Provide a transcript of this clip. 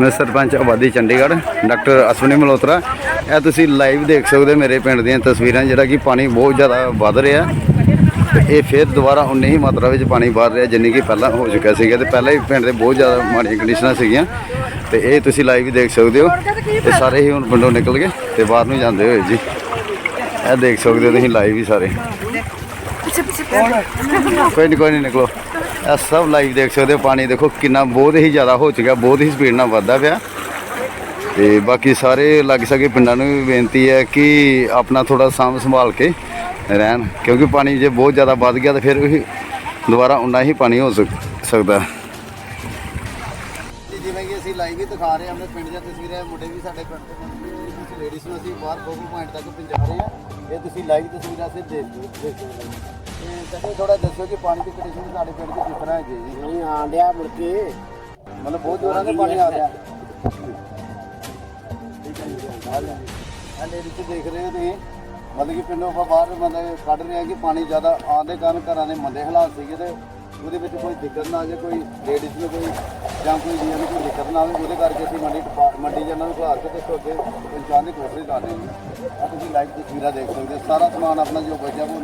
ਮੈਂ ਸਰਪੰਚ ਆਬਾਦੀ ਚੰਡੀਗੜ੍ਹ, ਡਾਕਟਰ ਅਸ਼ਵਨੀ ਮਲਹੋਤਰਾ। ਇਹ ਤੁਸੀਂ ਲਾਈਵ ਦੇਖ ਸਕਦੇ ਹੋ ਮੇਰੇ ਪਿੰਡ ਦੀਆਂ ਤਸਵੀਰਾਂ, ਜਿਹੜਾ ਕਿ ਪਾਣੀ ਬਹੁਤ ਜ਼ਿਆਦਾ ਵੱਧ ਰਿਹਾ। ਤੇ ਇਹ ਫਿਰ ਦੁਬਾਰਾ ਉਨੀ ਹੀ ਮਾਤਰਾ ਵਿੱਚ ਪਾਣੀ ਵੱਧ ਰਿਹਾ, ਜਿੰਨੀ ਕਿ ਪਹਿਲਾਂ ਹੋ ਚੁੱਕਿਆ ਸੀਗਾ। ਤੇ ਪਹਿਲਾਂ ਹੀ ਪਿੰਡ ਦੇ ਬਹੁਤ ਜ਼ਿਆਦਾ ਮਾੜੀਆਂ ਕੰਡੀਸ਼ਨਾਂ ਸੀਗੀਆਂ। ਤੇ ਇਹ ਤੁਸੀਂ ਲਾਈਵ ਦੇਖ ਸਕਦੇ ਹੋ। ਤੇ ਸਾਰੇ ਹੀ ਹੁਣ ਪਿੰਡੋਂ ਨਿਕਲ ਗਏ ਤੇ ਬਾਹਰ ਨੂੰ ਜਾਂਦੇ ਹੋਏ ਜੀ। ਇਹ ਦੇਖ ਸਕਦੇ ਹੋ ਤੁਸੀਂ ਲਾਈਵ ਹੀ ਸਾਰੇ। ਕੋਈ ਨਹੀਂ ਕੋਈ ਨਹੀਂ ਨਿਕਲੋ। ਇਹ ਸਭ ਲਾਈਵ ਦੇਖ ਸਕਦੇ ਹੋ, ਪਾਣੀ ਦੇਖੋ ਕਿੰਨਾ ਬਹੁਤ ਹੀ ਜ਼ਿਆਦਾ ਹੋ ਚੁੱਕਿਆ, ਬਹੁਤ ਹੀ ਸਪੀਡ ਨਾਲ ਵੱਧਦਾ ਪਿਆ। ਤੇ ਬਾਕੀ ਸਾਰੇ ਲੱਗ ਸਕੇ ਪਿੰਡਾਂ ਨੂੰ ਵੀ ਬੇਨਤੀ ਹੈ ਕਿ ਆਪਣਾ ਥੋੜਾ ਸਾਂਭ ਸੰਭਾਲ ਕੇ ਰਹਿਣ, ਕਿਉਂਕਿ ਪਾਣੀ ਜੇ ਬਹੁਤ ਜ਼ਿਆਦਾ ਵੱਧ ਗਿਆ ਤਾਂ ਫਿਰ ਉਹੀ ਦੁਬਾਰਾ ਉਨਾ ਹੀ ਪਾਣੀ ਹੋ ਸਕਦਾ। ਜਿਵੇਂ ਕਿ ਅਸੀਂ ਲਾਈਵ ਹੀ ਦਿਖਾ ਰਹੇ ਹਾਂ, ਆਪਣੇ ਪਿੰਡ ਦੀਆਂ ਤਸਵੀਰਾਂ ਮੁੰਡੇ ਵੀ ਸਾਡੇ ਪਿੰਡ ਤੋਂ ਕੁਝ ਲੇਡੀਜ਼ ਨੂੰ ਅਸੀਂ ਬਾਹਰ ਫੋਕਲ ਪੁਆਇੰਟ ਤੱਕ ਪਹੁੰਚਾ ਰਹੇ ਹਾਂ। ਇਹ ਤੁਸੀਂ ਲਾਈਵ ਤਸਵੀਰਾਂ ਸੇ ਦੇਖ ਸਕਦੇ ਹੋ। ਤੇ ਥੋੜਾ ਦੱਸੋ ਕਿ ਪਾਣੀ ਦੀ ਕੰਡੀਸ਼ਨ ਸਾਡੇ ਪਿੰਡ ਦੀ ਕਿਸ ਤਰ੍ਹਾਂ ਹੈ ਜੀ? ਨਹੀਂ ਆਣ ਡਿਆ ਮੁੜ ਕੇ। ਮਤਲਬ ਬਹੁਤ ਜ਼ੋਰਾਂ ਨਾਲ ਪਾਣੀ ਆ ਰਿਹਾ। ਆ ਲੇਡੀਜ਼ ਦੇਖ ਰਹੇ ਹੋ ਤੁਸੀਂ। ਮਤਲਬ ਕਿ ਪਿੰਡੋਂ ਆਪਾਂ ਬਾਹਰ ਮਤਲਬ ਕੱਢ ਰਹੇ ਆ ਕਿ ਪਾਣੀ ਜ਼ਿਆਦਾ ਆਉਣ ਦੇ ਕਾਰਨ ਘਰਾਂ ਦੇ ਮੰਦੇ ਹਾਲਾਤ ਸੀਗੇ ਤੇ ਉਹਦੇ ਵਿੱਚ ਕੋਈ ਦਿੱਕਤ ਨਾ ਆ ਜਾਏ ਕੋਈ ਲੇਡੀਜ਼ ਨੂੰ ਕੋਈ ਜਾਂ ਕੋਈ ਜੀਆਂ ਨੂੰ ਕੋਈ ਦਿੱਕਤ ਨਾ ਆਵੇ ਉਹਦੇ ਕਰਕੇ ਅਸੀਂ ਮੰਡੀ ਮੰਡੀ ਜਨਾਂ ਨੂੰ ਘਾਰ ਕੇ ਤੋਂ ਅੱਗੇ ਦੀ ਕਰ ਰਹੇ ਹਾਂ ਤੁਸੀਂ ਲਾਈਵ ਤਸਵੀਰਾਂ ਦੇਖ ਸਕਦੇ ਹੋ। ਸਾਰਾ ਸਮਾਨ ਆਪਣਾ ਜੋ ਬਚਿਆ ਉਹ